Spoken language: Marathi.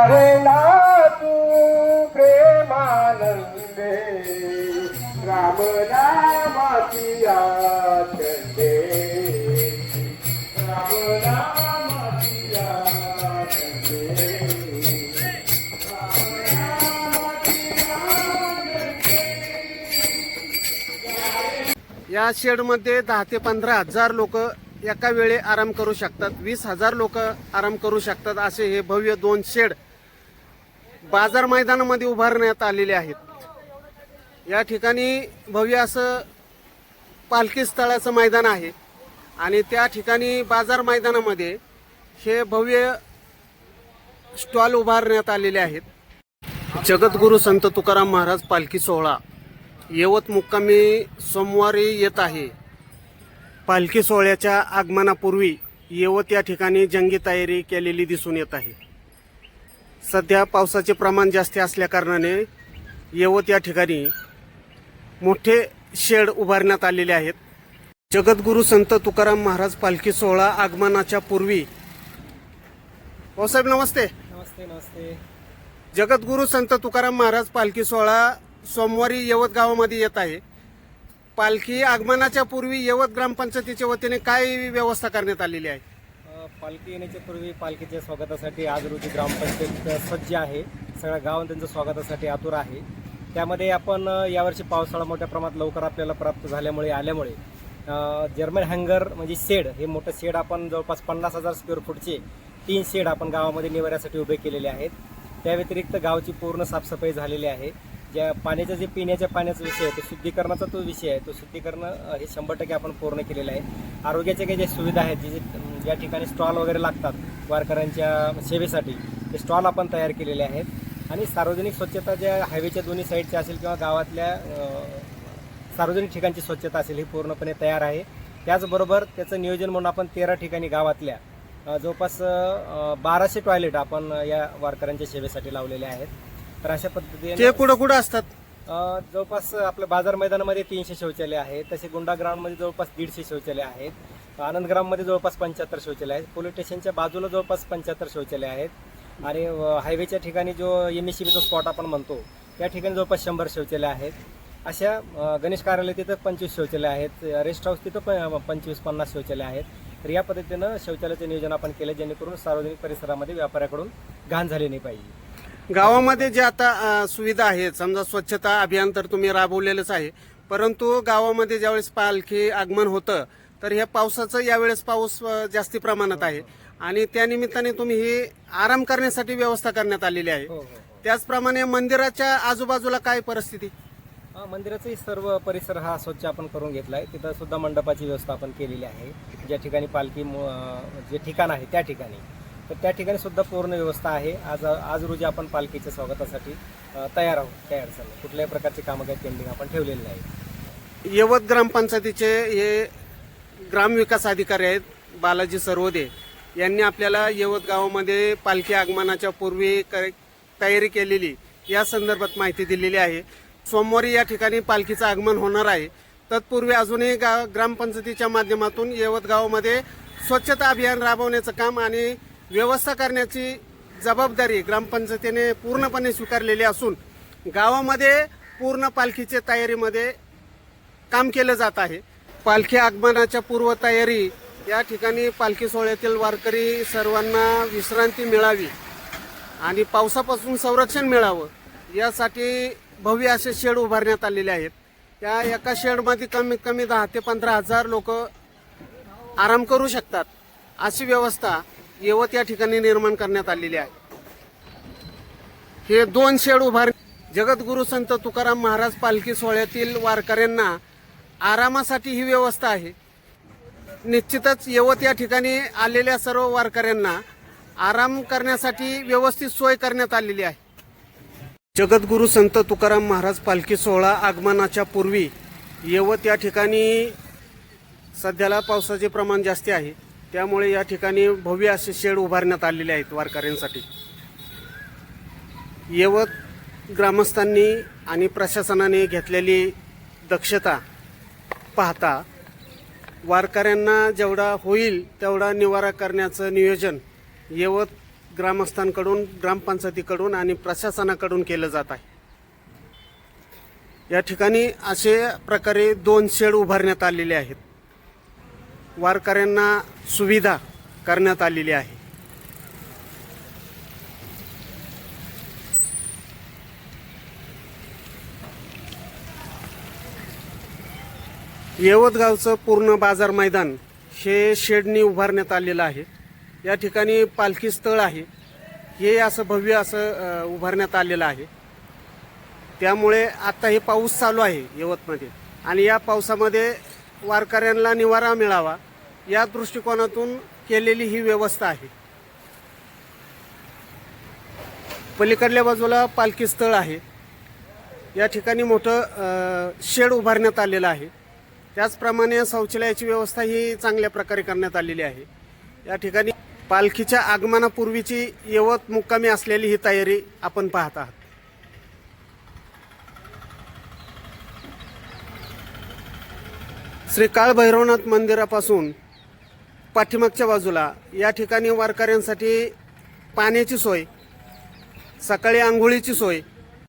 वारेला तू प्रेमानंदे राम नामाची चंदे राम या शेडमध्ये दहा ते पंधरा हजार लोक एका वेळी आराम करू शकतात. वीस हजार लोक आराम करू शकतात असे हे भव्य दोन शेड बाजार मैदानामध्ये उभारण्यात आलेले आहेत. या ठिकाणी भव्य असं पालखी स्थळाचं मैदान आहे आणि त्या ठिकाणी बाजार मैदानामध्ये हे भव्य स्टॉल उभारण्यात आलेले आहेत. जगद्गुरु संत तुकाराम महाराज पालखी सोहळा यवत मुक्कामी सोमवारी येत आहे. पालखी सोहळ्याच्या आगमनापूर्वी यवत या ठिकाणी जंगी तयारी केलेली दिसून येत आहे. सध्या पावसाचे प्रमाण जास्त असल्याकारणाने यवत या ठिकाणी मोठे शेड उभारण्यात आलेले आहेत. जगद्गुरु संत तुकाराम महाराज पालखी सोहळा आगमनाच्या पूर्वी. भाऊसाहेब नमस्ते. नमस्ते नमस्ते. जगद्गुरु संत तुकाराम महाराज पालखी सोहळा सोमवारी यवत गावामध्ये येत आहे. पालखी आगमनाच्या पूर्वी यवत ग्रामपंचायतीच्या वतीने काय व्यवस्था करण्यात आलेली आहे? पालखी येण्याच्या पूर्वी पालखीच्या स्वागतासाठी आज रोजी ग्रामपंचायत सज्ज आहे. सगळ्या गाव त्यांच्या स्वागतासाठी आतुर आहे. त्यामध्ये आपण यावर्षी पावसाळा मोठ्या प्रमाणात लवकर आपल्याला प्राप्त झाल्यामुळे आल्यामुळे जर्मन हँगर म्हणजे शेड हे मोठं शेड आपण जवळपास पन्नास हजार स्क्वेअर फूटचे तीन शेड आपण गावामध्ये निवाऱ्यासाठी उभे केलेले आहेत. त्या व्यतिरिक्त गावची पूर्ण साफसफाई झालेली आहे. ज्या पाण्याचा जे पिण्याच्या पाण्याचा विषय आहे तो शुद्धीकरणाचा तो विषय आहे तो शुद्धीकरण हे शंभर टक्के आपण पूर्ण केलेलं आहे. आरोग्याच्या काही ज्या सुविधा आहेत जे जे ज्या ठिकाणी स्टॉल वगैरे लागतात वारकऱ्यांच्या सेवेसाठी ते स्टॉल आपण तयार केलेले आहेत. आणि सार्वजनिक स्वच्छता ज्या हायवेच्या दोन्ही साईडच्या असेल किंवा गावातल्या सार्वजनिक ठिकाणची स्वच्छता असेल ही पूर्णपणे तयार आहे. त्याचबरोबर त्याचं नियोजन म्हणून आपण तेरा ठिकाणी गावातल्या जवळपास बाराशे टॉयलेट आपण या वारकऱ्यांच्या सेवेसाठी लावलेले आहेत. तर अशा पद्धतीने ते कुठं कुठं असतात? जवळपास आपल्या बाजार मैदानामध्ये तीनशे शौचालय आहेत. तसे गुंडा ग्राउंडमध्ये जवळपास दीडशे शौचालय आहेत. आनंद ग्राममध्ये जवळपास पंच्याहत्तर शौचालय आहेत. पोलीस स्टेशनच्या बाजूला जवळपास पंच्याहत्तर शौचालय आहेत. आणि हायवेच्या ठिकाणी जो एम एस स्पॉट आपण म्हणतो त्या ठिकाणी जवळपास शंभर शौचालय आहेत. अशा गणेश कार्यालय तिथं पंचवीस शौचालय आहेत. रेस्ट हाऊस तिथं प- पंचवीस पन्नास शौचालय आहेत. तर या पद्धतीनं शौचालयाचं नियोजन आपण केलं जेणेकरून सार्वजनिक परिसरामध्ये व्यापाऱ्याकडून घाण झाली नाही पाहिजे. गावामध्ये जे आता अ, सुविधा आहेत समजा स्वच्छता अभियान तर तुम्ही राबवलेलंच आहे परंतु गावामध्ये ज्यावेळेस पालखी आगमन होतं तर ह्या पावसाचं यावेळेस पाऊस अ, जास्ती प्रमाणात आहे. आणि त्या निमित्ताने तुम्ही ही आराम करण्यासाठी व्यवस्था करण्यात आलेली आहे. हो हो त्याचप्रमाणे मंदिराच्या आजूबाजूला काय परिस्थिती? हा, मंदिराचाही सर्व परिसर हा स्वच्छ आपण करून घेतला आहे तिथं सुद्धा मंडपाची व्यवस्था आपण केलेली आहे. ज्या ठिकाणी पालखी मु- अं, जे ठिकाण आहे त्या ठिकाणी. तर त्या ठिकाणी सुद्धा पूर्ण व्यवस्था आहे. आज आज रोजी आपण पालखीच्या स्वागतासाठी तयार आहोत काही अडचण नाही. कुठल्याही प्रकारचे कामं काही पेंडिंग आपण ठेवलेले नाही यवत ग्रामपंचायतीचे हे ग्रामविकास अधिकारी आहेत बालाजी सर्वदे यांनी आपल्याला यवत गावामध्ये पालखी आगमनाच्या पूर्वी क- तयारी केलेली या संदर्भात माहिती दिलेली आहे. सोमवारी या ठिकाणी पालखीचं आगमन होणार आहे. तत्पूर्वी अजूनही गा ग्रामपंचायतीच्या माध्यमातून यवत गावामध्ये स्वच्छता अभियान राबवण्याचं काम आणि व्यवस्था करण्याची जबाबदारी ग्रामपंचायतीने पूर्णपणे स्वीकारलेली असून गावामध्ये पूर्ण पालखीच्या तयारीमध्ये काम केलं जात आहे. पालखी आगमनाच्या पूर्वतयारी या ठिकाणी पालखी सोहळ्यातील वारकरी सर्वांना विश्रांती मिळावी आणि पावसापासून संरक्षण मिळावं यासाठी भव्य असे शेड उभारण्यात आलेले आहेत. त्या एका शेडमध्ये कमीत कमी दहा ते पंधरा हजार लोक आराम करू शकतात. अशी व्यवस्था यवत या ठिकाणी निर्माण करण्यात आलेली आहे. हे दोन शेड उभार जगद्गुरु संत तुकाराम महाराज पालखी सोहळ्यातील वारकऱ्यांना आरामासाठी ही व्यवस्था आहे. निश्चितच यवत या ठिकाणी आलेल्या सर्व वारकऱ्यांना आराम करण्यासाठी व्यवस्थित सोय करण्यात आलेली आहे. जगद्गुरु संत तुकाराम महाराज पालखी सोहळा आगमनाच्या पूर्वी यवत या ठिकाणी सध्याला पावसाचे प्रमाण जास्त आहे. त्यामुळे या ठिकाणी भव्य असे शेड उभारण्यात आलेले आहेत वारकऱ्यांसाठी. यवत ग्रामस्थांनी आणि प्रशासनाने घेतलेली दक्षता पाहता वारकऱ्यांना जेवढा होईल तेवढा निवारा करण्याचं नियोजन यवत ग्रामस्थांकडून ग्रामपंचायतीकडून आणि प्रशासनाकडून केलं जात आहे. या ठिकाणी असे प्रकारे दोन शेड उभारण्यात आलेले आहेत. वारकऱ्यांना सुविधा करण्यात आलेली आहे. यवतगावचं पूर्ण बाजार मैदान हे शेडनी उभारण्यात आलेलं आहे. या ठिकाणी पालखी स्थळ आहे. हे असं भव्य असं उभारण्यात आलेलं आहे. त्यामुळे आत्ता हे पाऊस चालू आहे यवतमध्ये. आणि या पावसामध्ये वारकऱ्यांना निवारा मिळावा. या दृष्टिकोनातून केलेली ही व्यवस्था आहे. पलीकडल्या बाजूला पालखी स्थळ आहे. या ठिकाणी मोठं शेड उभारण्यात आलेलं आहे. त्याचप्रमाणे शौचालयाची व्यवस्था ही चांगल्या प्रकारे करण्यात आलेली आहे. या ठिकाणी पालखीच्या आगमनापूर्वीची यवत मुक्कामी असलेली ही तयारी आपण पाहत आहात. श्री काळ भैरवनाथ मंदिरापासून पाठीमागच्या बाजूला. या ठिकाणी वारकऱ्यांसाठी पाण्याची सोय सकाळी आंघोळीची सोय